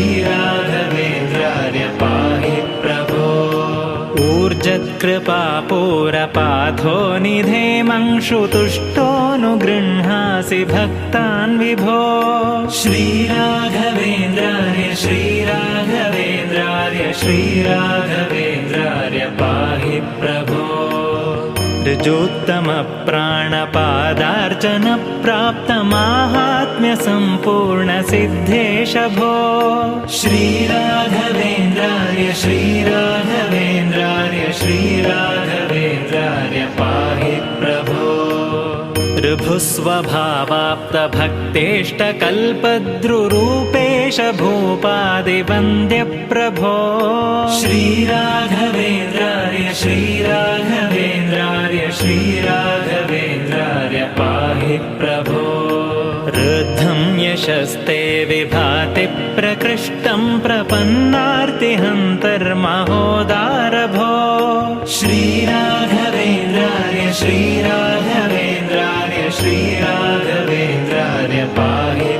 श्रीराघवेन्द्राय पाहि प्रभो। ऊर्जत्कृपापूरपाथो निधेमंशुतुष्टोऽनुगृह्णासि भक्तान् विभो। श्रीराघवेन्द्राय श्रीराघवेन्द्राय श्रीराघवेन्द्राय पाहि प्रभो ऋजोत्तमप्राणपादार्चनप्राप्तमाहात्म्यसम्पूर्णसिद्धेश भो श्रीराघवेन्द्राय श्रीराघवेन्द्राय श्रीराघवेन्द्राय पाहि प्रभो। ऋभुस्वभावाप्तभक्तेष्टकल्पद्रुरूपेश भूपादिवन्द्यप्रभो श्रीराघवेन्द्राय यशस्ते विभाति प्रकृष्टं प्रपन्नार्तिहन्तर्महोदारभो। श्रीराघवेन्द्राय श्रीराघवेन्द्राय पाहि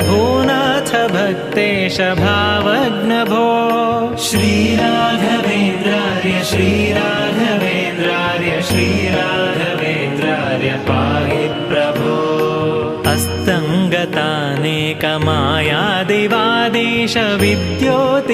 भूनाथ भक्तेश भावग्नभो। श्रीराघवेन्द्राय श्रीराघवेन्द्राय श्रीराघवेन्द्राय पाहि प्रभो। अस्तङ्गतानेकमायादिवादीश विद्योतिताशेष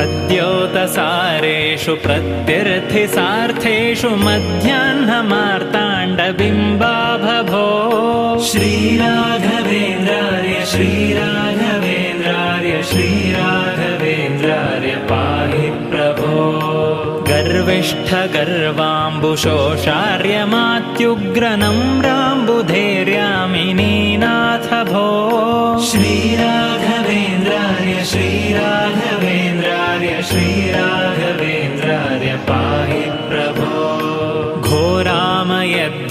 खद्योतसारेषु प्रत्यर्थिसार्थेषु मध्याह्नमार्ताण्डबिम्बाभभो श्रीराघवेन्द्रार्य श्रीराघवेन्द्रार्य श्रीराघवेन्द्रार्य पाहि प्रभो। गर्विष्ठगर्वाम्बुशोषार्यमात्युग्रनम्राम्बुधैर्यामिनीनाथ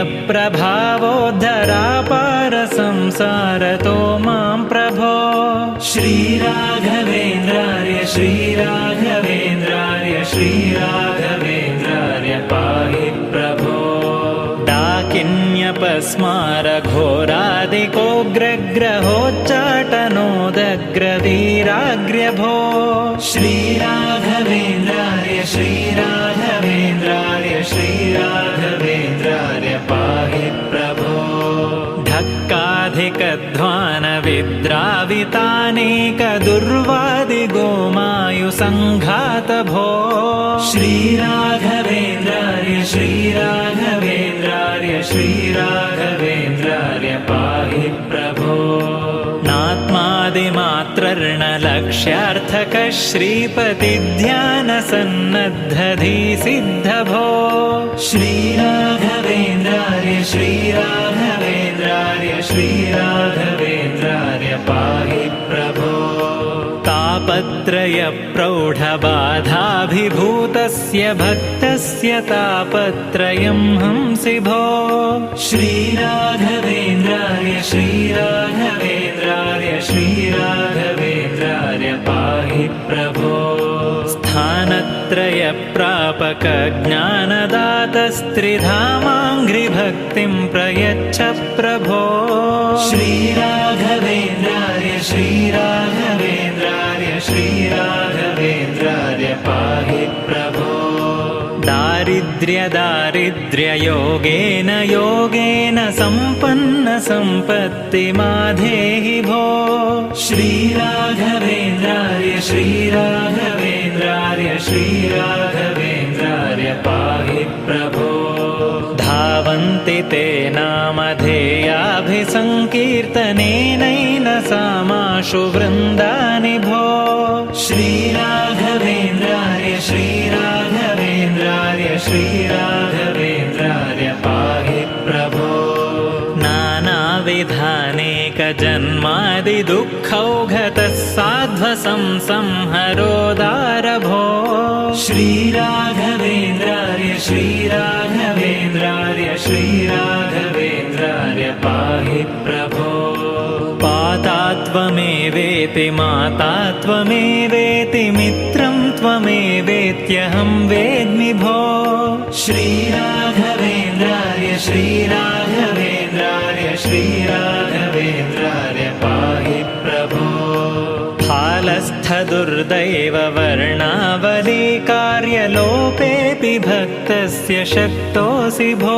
ठङ्कुर्वरीणाममेयप्रभावोद्धरापारसंसारतो मां प्रभो। श्रीराघवेन्द्रार्य श्रीराघवेन्द्रार्य श्रीराघवेन्द्रार्य पाहि प्रभो। डाकिन्यपस्मारघोरादिकोग्रग्रहोच्चाटनोदग्रवीराग्र्यभो श्रीराघवेन्द्रार्य धक्काधिकध्वानविद्रावितानेकदुर्वादिगोमायुसङ्घातभो श्रीराघवेन्द्रार्य श्रीराघवेन्द्रार्य श्रीराघवेन्द्रार्य पाहि प्रभो। नात्मादिमात्रर्णलक्ष्यार्थकः श्रीपतिध्यानसन्नद्धधीसिद्धभो श्रीराघवेन्द्रार्य श्रीराघवेन्द्रार्य श्रीराघवेन्द्रार्य पाहि प्रभो। तापत्रयप्रौढबाधाभिभूतस्य भक्तस्य तापत्रयं हंसि भो। श्रीराघवेन्द्रार्य श्रीराघवेन्द्रार्य श्रीराघवेन्द्रार्य पाहि प्रभो स्थानत्रयप्रापकज्ञानदातस्त्रिधामाङ्घ्रिभक्तिं प्रयच्छ प्रभो। श्रीराघवेन्द्रार्य श्रीराघवेन्द्रार्य श्रीराघवेन्द्रार्य पाहि प्रभो। दारिद्र्यदारिद्र्ययोगेन योगेन सम्पन्नसम्पत्तिमाधेहि भो। श्रीराघवेन्द्रार्य श्रीराघवेन्द्रार्य श्रीराघवेन्द्रार्य पाहि प्रभो। धावन्ति ते नामधेयाभिसङ्कीर्तनेनैन सामाशु वृन्दानि भो। श्रीराघवेन्द्रार्य श्रीराघवेन्द्रार्य श्रीराघवेन्द्रार्य पाहि प्रभो। नानाविधानेकजन्मादिदुःखौघतः संहरोदारभो। श्रीराघवेन्द्रार्य श्रीराघवेन्द्रार्य श्रीराघवेन्द्रार्य पाहि प्रभो। पाता त्वमेवेति माता त्वमेवेति मित्रं त्वमेवेत्यहं वेद्मि भो। श्रीराघवेन्द्रार्य श्रीराघवेन्द्रार्य फालस्थदुर्दैव वर्णावली कार्यलोपेऽपि भक्तस्य शक्तोऽसि भो